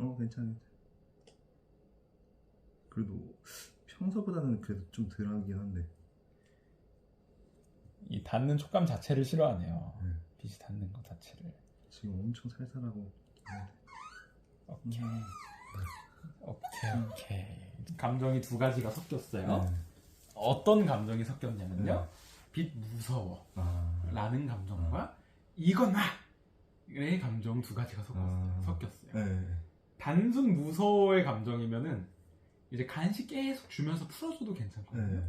어 괜찮아. 그래도 평소보다는 그래도 좀 덜하긴 한데 이 닿는 촉감 자체를 싫어하네요. 네. 빛이 닿는 것 자체를. 지금 엄청 살살하고 오케이. 오케이, 오케이. 감정이 두 가지가 섞였어요. 네. 어떤 감정이 섞였냐면요. 네. 빛 무서워. 아, 라는 감정과 이건 나의 감정 두 가지가 섞였어요. 아. 섞였어요. 네. 단순 무서워의 감정이면은 이제 간식 계속 주면서 풀어줘도 괜찮거든요. 네.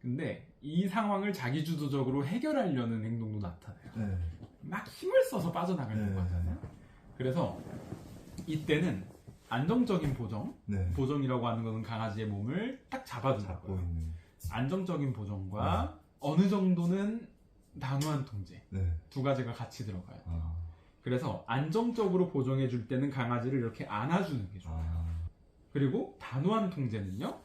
근데 이 상황을 자기주도적으로 해결하려는 행동도 나타나요. 네. 막 힘을 써서 빠져나가려고 네. 하잖아요. 그래서 이때는 안정적인 보정, 네. 보정이라고 하는 것은 강아지의 몸을 딱 잡고 잡아준다고요. 있는 안정적인 보정과 어느 정도는 단호한 통제 네. 두 가지가 같이 들어가요. 아, 그래서 안정적으로 보정해 줄 때는 강아지를 이렇게 안아주는 게 좋아요. 아. 그리고 단호한 통제는요.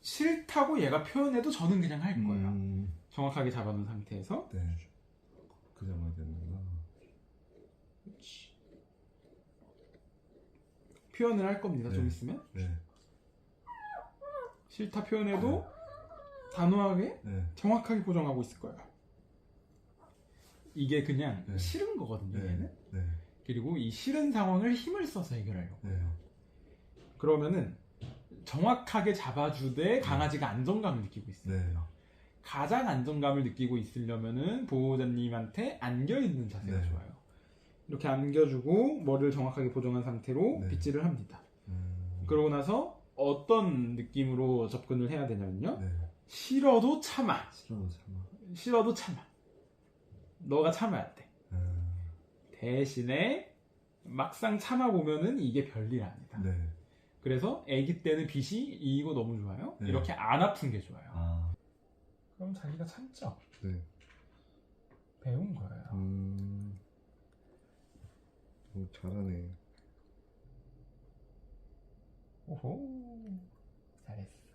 싫다고 얘가 표현해도 저는 그냥 할 거예요. 음, 정확하게 잡아놓은 상태에서 네. 그 잡아야 되는구나. 표현을 할 겁니다. 좀 네. 있으면 네. 싫다 표현해도 단호하게 네. 정확하게 보정하고 있을 거예요. 이게 그냥 네. 싫은 거거든요. 네. 얘는. 네. 그리고 이 싫은 상황을 힘을 써서 해결하려고. 네. 그러면은 정확하게 잡아주되 강아지가 안정감을 느끼고 있어요. 네. 가장 안정감을 느끼고 있으려면은 보호자님한테 안겨 있는 자세가 네. 좋아요. 이렇게 안겨주고 머리를 정확하게 보정한 상태로 네. 빗질을 합니다. 음, 그러고 나서 어떤 느낌으로 접근을 해야 되냐면요. 네. 싫어도 참아. 싫어도 참아. 싫어도 참아. 너가 참아야 돼. 음, 대신에 막상 참아보면은 이게 별일 아니다. 네. 그래서 아기 때는 빛이 이거 너무 좋아요. 네. 이렇게 안 아픈 게 좋아요. 아, 그럼 자기가 참죠. 네. 배운 거예요. 음, 오, 잘하네. 오호. 잘했어.